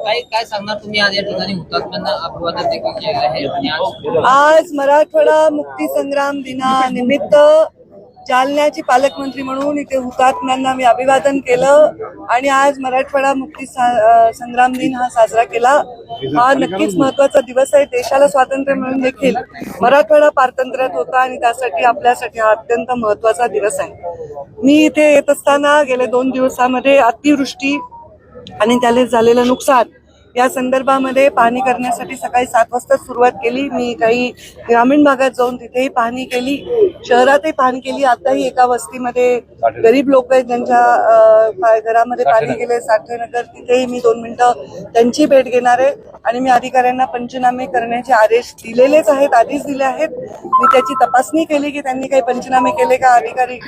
काही काय सांगणार तुम्ही? आज या ठिकाणी हुतात्म्यांना अभिवादन देखील केलं आहे. आणि आज आज मराठवाडा मुक्ती संग्राम दिनानिमित्त जालन्याची पालकमंत्री म्हणून इथे हुतात्म्यांना मी अभिवादन केलं आणि आज मराठवाडा मुक्ती संग्राम दिन हा साजरा केला. हा नक्कीच महत्त्वाचा दिवस आहे. देशाला स्वातंत्र्य मिळून देखील मराठवाडा पारतंत्र्यात होता आणि त्यासाठी आपल्यासाठी हा अत्यंत महत्त्वाचा दिवस आहे. मी इथे येत असताना गेल्या दोन दिवसामध्ये अतिवृष्टी आणि त्याला झालेलं नुकसान. या संदर्भामध्ये पाहणी करण्यासाठी सकाळी सात वाजता सुरुवात केली. मी काही ग्रामीण भागात जाऊन तिथेही पाहणी केली. शहरातही पाहणी केली. आताही एका वस्तीमध्ये गरीब लोक आहेत ज्यांच्या घरामध्ये पाणी गेले साठेनगर तिथेही मी दोन मिनिटं त्यांची भेट घेणार आहे. आणि मी अधिकाऱ्यांना पंचनामे करण्याचे आदेश दिलेलेच आहेत आधीच दिले आहेत. मी त्याची तपासणी केली की त्यांनी काही पंचनामे केले का अधिकारी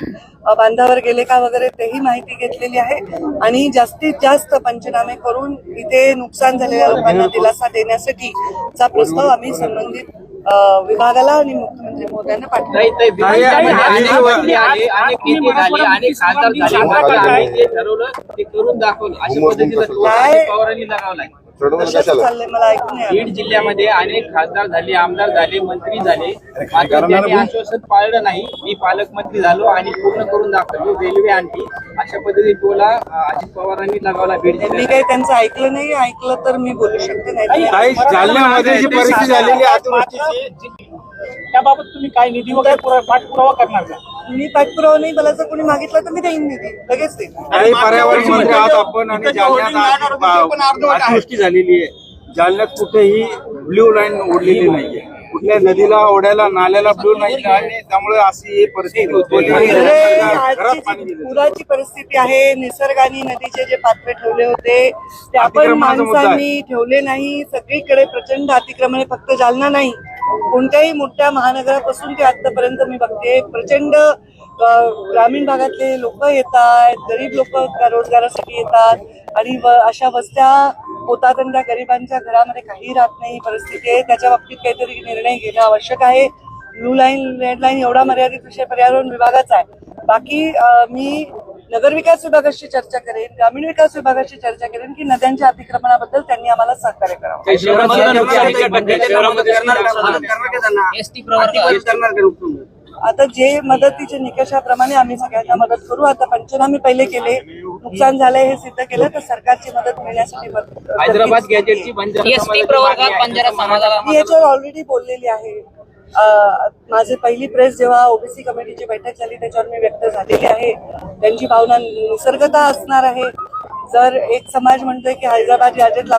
बांधावर गेले का वगैरे तेही माहिती घेतलेली आहे. आणि जास्तीत जास्त पंचनामे करून इथे नुकसान झालेल्या लोकांना दिलासा देण्यासाठी चा प्रस्ताव आम्ही संबंधित विभागाला आणि मुख्यमंत्री महोदयांना पाठवला. काय? अजित पवारांनी लगावलाय कशाचं चाललंय मला ऐकून नाही आलं. बीड जिल्ह्यामध्ये अनेक खासदार झाले आमदार झाले मंत्री झाले. मात्र त्यांनी आश्वासन पाळलं नाही. मी पालकमंत्री झालो आणि पूर्ण करून दाखवलो. रेल्वे आणली. अशा पद्धतीने टोला अं, अजित पवारांनी लगावला बीड मी जिल्ह्यात काही त्यांचं ऐकलं नाही ऐकलं तर मी बोलू शकते नाही तर काही जालन्यामध्ये जी परिस्थिती झालेली आहे अतिवृष्टीची त्याबाबत तुम्ही काय निधी वगैरे पुरा- पाठपुरावा करणार का? मी पाठपुरावा नाही मला जर कोणी मागितलं तर मी देईन निधी. लगेच देईन. पर्यावरण मंत्री आहात आपण आणि जालन्यात आज बा- अतिवृष्टी झालेली आहे. जालन्यात कुठेही ब्ल्यू लाईन ओढलेली नाहीये. कुठल्या नदीला ओढ्याला नाल्याला ब्ल्यू लाईन आणि त्यामुळे अशी ही परिस्थिती उद्भवली आहे. अरे, घरात आजची पाणी जी गेलं पुराची परिस्थिती आहे निसर्गाने नदीचे जे पात्र ठेवले होते ते आपण. माणसांनी ठेवले नाही. सगळीकडे प्रचंड अतिक्रमण फक्त जालना नाही. कोणत्याही मोठ्या महानगरापासून ते आतापर्यंत मी बघते. प्रचंड ग्रामीण भागातले लोक येतात गरीब लोक रोजगारासाठी येतात आणि व- अशा वस्त्या होतात आणि त्या गरिबांच्या घरामध्ये काही राहत नाही. परिस्थिती आहे. त्याच्या बाबतीत काहीतरी निर्णय घेणं आवश्यक आहे. ब्लू लाईन रेड लाईन एवढा मर्यादित विषय पर्यावरण विभागाचा आहे. बाकी मी नगरविकास विभागाशी चर्चा करेन ग्रामीण विकास विभागाशी चर्चा करेन की नद्यांच्या अतिक्रमणाबद्दल त्यांनी आम्हाला सहकार्य करावं. आता जे मदतीच्या निकषाप्रमाणे आम्ही सगळ्यांना मदत करू आता पंचनामे पहिले केले नुकसान झालंय हे सिद्ध केलं तर सरकारची मदत मिळण्यासाठी मदत- याच्यावर ऑलरेडी बोललेली आहे. माझी पहिली प्रेस जेव्हा ओबीसी कमिटीची बैठक झाली त्याच्यावर मी व्यक्त झालेली आहे. त्यांची भावना निसर्गता असणार आहे. जर एक समाज म्हणतोय की हैदराबाद गॅजेट